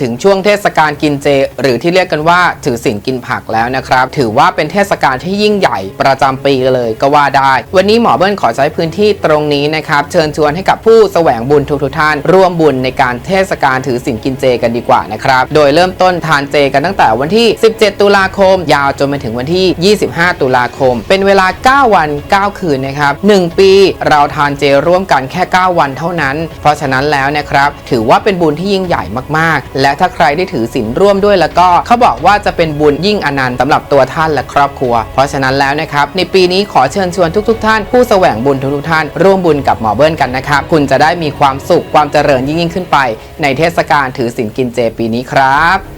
ถึงช่วงเทศกาลกินเจ หรือที่เรียกกันว่าถือศีลกินผักแล้วนะครับ ถือว่าเป็นเทศกาลที่ยิ่งใหญ่ประจำปีเลยก็ว่าได้ วันนี้หมอเบิ้ลขอใช้พื้นที่ตรงนี้นะครับ เชิญชวนให้กับผู้แสวงบุญทุกๆท่าน ร่วมบุญในการเทศกาลถือศีลกินเจกันดีกว่านะครับ โดยเริ่มต้นทานเจกันตั้งแต่วันที่ 17 ตุลาคม ยาวจนไปถึงวันที่ 25 ตุลาคม เป็นเวลา 9 วัน 9 คืนนะครับ 1 ปีเราทานเจร่วมกันแค่ 9 วันเท่านั้น เพราะฉะนั้นแล้วนะครับถือว่าเป็นบุญที่ยิ่งใหญ่มากๆและถ้าใครได้ถือศีลร่วมด้วยแล้วก็เขาบอกว่าจะเป็นบุญยิ่งอนันต์สำหรับตัวท่านและครอบครัว เพราะฉะนั้นแล้วนะครับในปีนี้ขอเชิญชวนทุกๆท่าน ผู้แสวงบุญทุกๆท่าน ร่วมบุญกับหมอเบิ้ลกันนะครับคุณจะได้มีความสุขความเจริญยิ่งขึ้นไป ในเทศกาลถือศีลกินเจปีนี้ครับ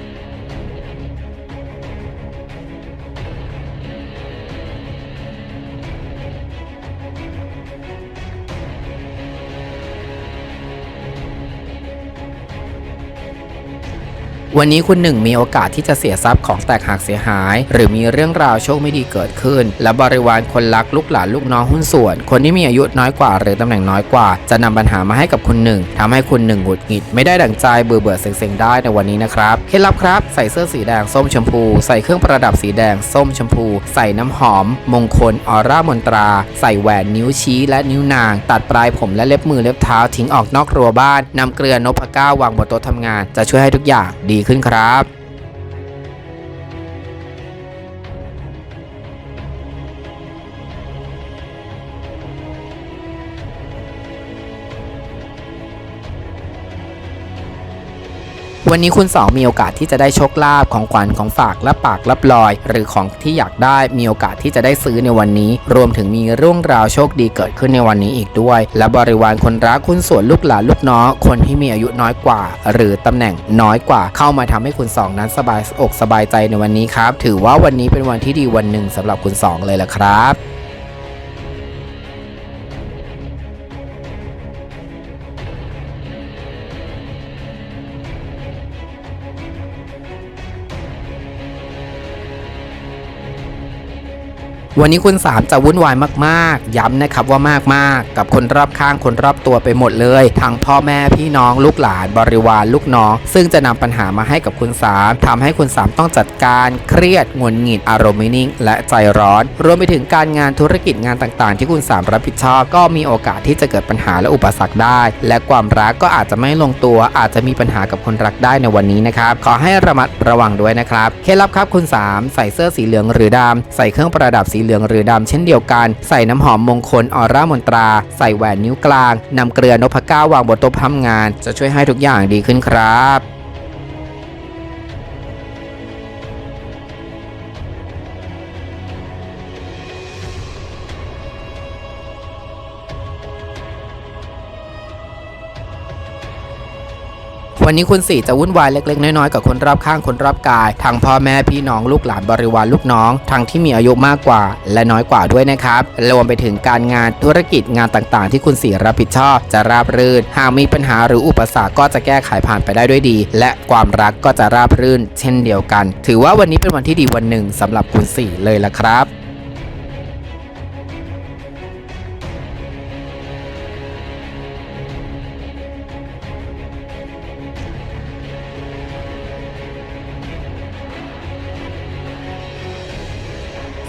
วันนี้คุณหนึ่งมีโอกาสที่จะเสียทรัพย์ของแตกหักเสียหาย หรือมีเรื่องราวโชคไม่ดีเกิดขึ้น และบริวารคนรักลูกหลานลูกน้องหุ้นส่วน คนที่มีอายุน้อยกว่า หรือตำแหน่งน้อยกว่า จะนำปัญหามาให้กับคุณหนึ่งทำให้คุณหนึ่งหงุดหงิดไม่ได้ดั่งใจเบื่อเบื่อเซ็งๆได้ในวันนี้นะครับเคล็ดลับครับใส่เสื้อสีแดงส้มชมพู ใส่เครื่องประดับสีแดงส้มชมพู ใส่น้ำหอม มงคลออร่ามนตรา ใส่แหวนนิ้วชี้และนิ้วนาง ตัดปลายผมและเล็บมือเล็บเท้าทิ้งออกนอกรั้วบ้านนำเกลือนพก้าวางบนโต๊ะทำงาน จะช่วยให้ทุกอย่างดีขึ้นครับ วันนี้คุณสองมีโอกาสที่จะได้โชคลาภของขวัญของฝากและปากรับลอย หรือของที่อยากได้มีโอกาสที่จะได้ซื้อในวันนี้ รวมถึงมีเรื่องราวโชคดีเกิดขึ้นในวันนี้อีกด้วย และบริวารคนรักคุณส่วนลูกหลานลูกน้องคนที่มีอายุน้อยกว่า หรือตำแหน่งน้อยกว่าเข้ามาทำให้คุณสองนั้นสบายอกสบายใจในวันนี้ครับถือว่าวันนี้เป็นวันที่ดีวันหนึ่งสำหรับคุณสองเลยละครับ วันนี้คุณสามจะวุ่นวายมากๆ ย้ำนะครับว่ามากๆ กับคนรอบข้างคนรอบตัวไปหมดเลย ทั้งพ่อแม่พี่น้องลูกหลานบริวารลูกน้อง ซึ่งจะนำปัญหามาให้กับคุณสามทำให้คุณสามต้องจัดการเครียดหงุดหงิดอารมณ์ไม่นิ่ง และใจร้อน รวมไปถึงการงานธุรกิจงานต่างๆ ที่คุณสามรับผิดชอบ ก็มีโอกาสที่จะเกิดปัญหาและอุปสรรคได้ และความรักก็อาจจะไม่ลงตัว อาจจะมีปัญหากับคนรักได้ในวันนี้นะครับขอให้ระมัดระวังด้วยนะครับเคล็ดลับครับคุณสามใส่เสื้อสีเหลืองหรือดำใส่เครื่องประดับสีเหลืองหรือดำเช่นเดียวกัน ใส่น้ำหอมมงคลออร่ามนตรา ใส่แหวนนิ้วกลางนำเกลือนพเก้าวางบนโต๊ะทำงาน จะช่วยให้ทุกอย่างดีขึ้นครับ วันนี้คุณสี่จะวุ่นวายเล็กๆ น้อยๆ กับคนรอบข้างคนรอบกาย ทั้งพ่อแม่พี่น้องลูกหลานบริวารลูกน้อง ทั้งที่มีอายุมากกว่า และน้อยกว่าด้วยนะครับรวมไปถึงการงานธุรกิจงานต่างๆ ที่คุณสี่รับผิดชอบ จะราบรื่น หากมีปัญหาหรืออุปสรรคก็จะแก้ไขผ่านไปได้ด้วยดี และความรักก็จะราบรื่น เช่นเดียวกัน ถือว่าวันนี้เป็นวันที่ดีวันหนึ่งสำหรับคุณสี่เลยละครับ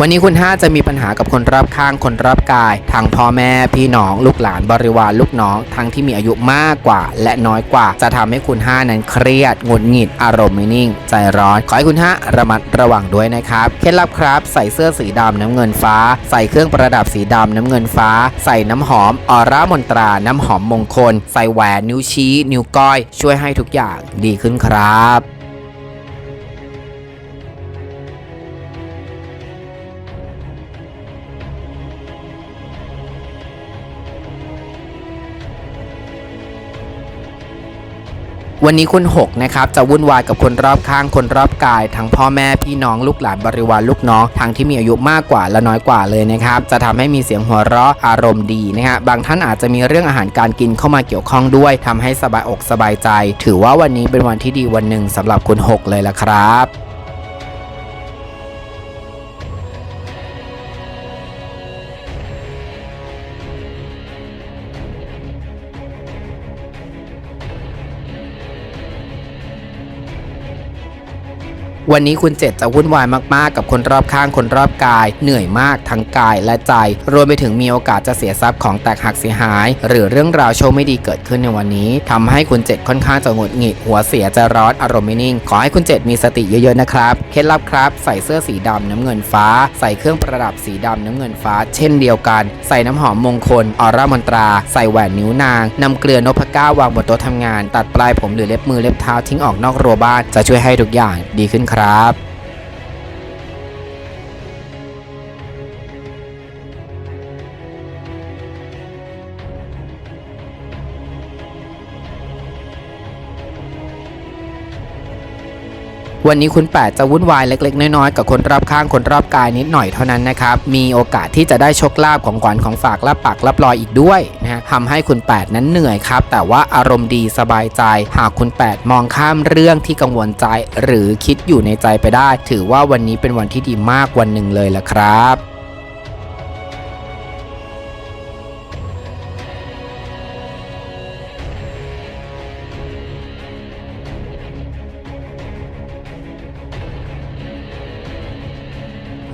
วันนี้คุณห้าจะมีปัญหากับคนรอบข้างคนรอบกายทั้งพ่อแม่พี่น้องลูกหลานบริวารลูกน้อง ทั้งที่มีอายุมากกว่า และน้อยกว่า จะทำให้คุณห้านั้นเครียดหงุดหงิดอารมณ์ไม่นิ่ง ใจร้อน ขอให้คุณห้าระมัดระวังด้วยนะครับเคล็ดลับครับ ใส่เสื้อสีดำน้ำเงินฟ้า ใส่เครื่องประดับสีดำน้ำเงินฟ้า ใส่น้ำหอมออร่ามนตราน้ำหอมมงคล ใส่แหวนนิ้วชี้ นิ้วก้อย ช่วยให้ทุกอย่างดีขึ้นครับ วันนี้คุณ6นะครับจะวุ่นวายกับคนรอบข้างคนรอบกาย ทั้งพ่อแม่พี่น้องลูกหลานบริวารลูกน้องทั้งที่มีอายุมากกว่าและน้อยกว่าเลยนะครับจะทำให้มีเสียงหัวเราะอารมณ์ดีนะฮะบางท่านอาจจะมีเรื่องอาหารการกินเข้ามาเกี่ยวข้องด้วยทำให้สบายอกสบายใจ ถือว่าวันนี้เป็นวันที่ดีวันหนึ่งสำหรับคุณ6เลยละครับ วันนี้คุณเจ็ดจะวุ่นวายมากๆ กับคนรอบข้างคนรอบกาย เหนื่อยมากทั้งกายและใจ รวมไปถึงมีโอกาสจะเสียทรัพย์ของแตกหักเสียหาย หรือเรื่องราวโชคไม่ดีเกิดขึ้นในวันนี้ทำให้คุณเจ็ดค่อนข้างจะหงุดหงิดหัวเสียจะร้อนอารมณ์ไม่นิ่ง ขอให้คุณเจ็ดมีสติเยอะๆนะครับเคล็ดลับครับ ใส่เสื้อสีดำน้ำเงินฟ้า ใส่เครื่องประดับสีดำน้ำเงินฟ้า เช่นเดียวกัน ใส่น้ำหอมมงคลออร่ามนตรา ใส่แหวนนิ้วนางนำเกลือนพก้าวางบนโต๊ะทำงาน ตัดปลายผมหรือเล็บมือเล็บเท้าทิ้งออกนอกรั้วบ้านจะช่วยให้ทุกอย่างดีขึ้นครับ วันนี้คุณแปดจะวุ่นวายเล็ก ๆ น้อยๆกับคนรอบข้างคนรอบกายนิดหน่อยเท่านั้นนะครับ มีโอกาสที่จะได้โชคลาภของขวัญของฝากรับปากรับรอยอีกด้วยนะฮะทำให้คุณ8นั้นเหนื่อยครับ แต่ว่าอารมณ์ดีสบายใจ หากคุณ8มองข้ามเรื่องที่กังวลใจ หรือคิดอยู่ในใจไปได้ ถือว่าวันนี้เป็นวันที่ดีมากวันหนึ่งเลยละครับ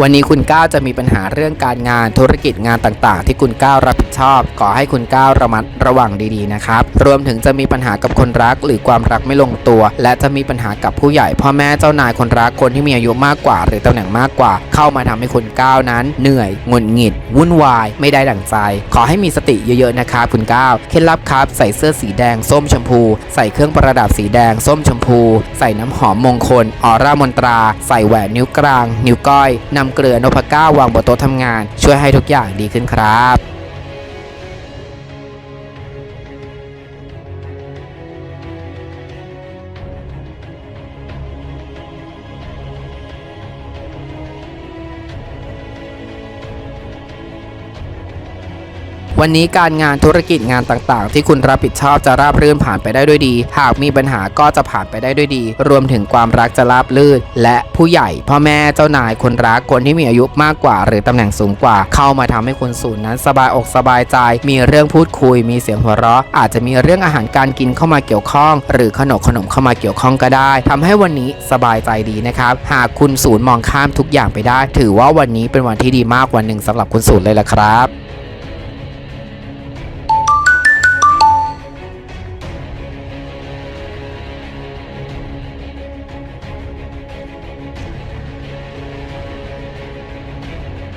วันนี้คุณก้าวจะมีปัญหาเรื่องการงานธุรกิจงานต่างๆ ที่คุณก้าวรับผิดชอบ ขอให้คุณก้าวระมัดระวังดีๆนะครับ รวมถึงจะมีปัญหากับคนรักหรือความรักไม่ลงตัว และจะมีปัญหากับผู้ใหญ่พ่อแม่เจ้านายคนรักคนที่มีอายุมากกว่า หรือตำแหน่งมากกว่า เข้ามาทำให้คุณก้าวนั้น เหนื่อยงุดหงิด วุ่นวาย ไม่ได้ดั่งใจ ขอให้มีสติเยอะๆนะครับคุณก้าวเคล็ดลับครับใส่เสื้อสีแดงส้มชมพู ใส่เครื่องประดับสีแดงส้มชมพู ใส่น้ำหอมมงคลออร่ามนตรา ใส่แหวนนิ้วกลาง นิ้วก้อยนำเกลือนพเก้าวางบนโต๊ะทำงาน ช่วยให้ทุกอย่างดีขึ้นครับ วันนี้การงานธุรกิจงานต่างๆ ที่คุณรับผิดชอบจะราบรื่นผ่านไปได้ด้วยดี หากมีปัญหาก็จะผ่านไปได้ด้วยดี รวมถึงความรักจะราบรื่น และผู้ใหญ่พ่อแม่เจ้านายคนรักคนที่มีอายุมากกว่า หรือตำแหน่งสูงกว่า เข้ามาทำให้คุณสูนนั้นสบายอกสบายใจ มีเรื่องพูดคุย มีเสียงหัวเราะ อาจจะมีเรื่องอาหารการกินเข้ามาเกี่ยวข้อง หรือขนมขนมเข้ามาเกี่ยวข้องก็ได้ทำให้วันนี้สบายใจดีนะครับ หากคุณศูนย์มองข้ามทุกอย่างไปได้ ถือว่าวันนี้เป็นวันที่ดีมากวันหนึ่งสำหรับคุณศูนย์เลยละครับ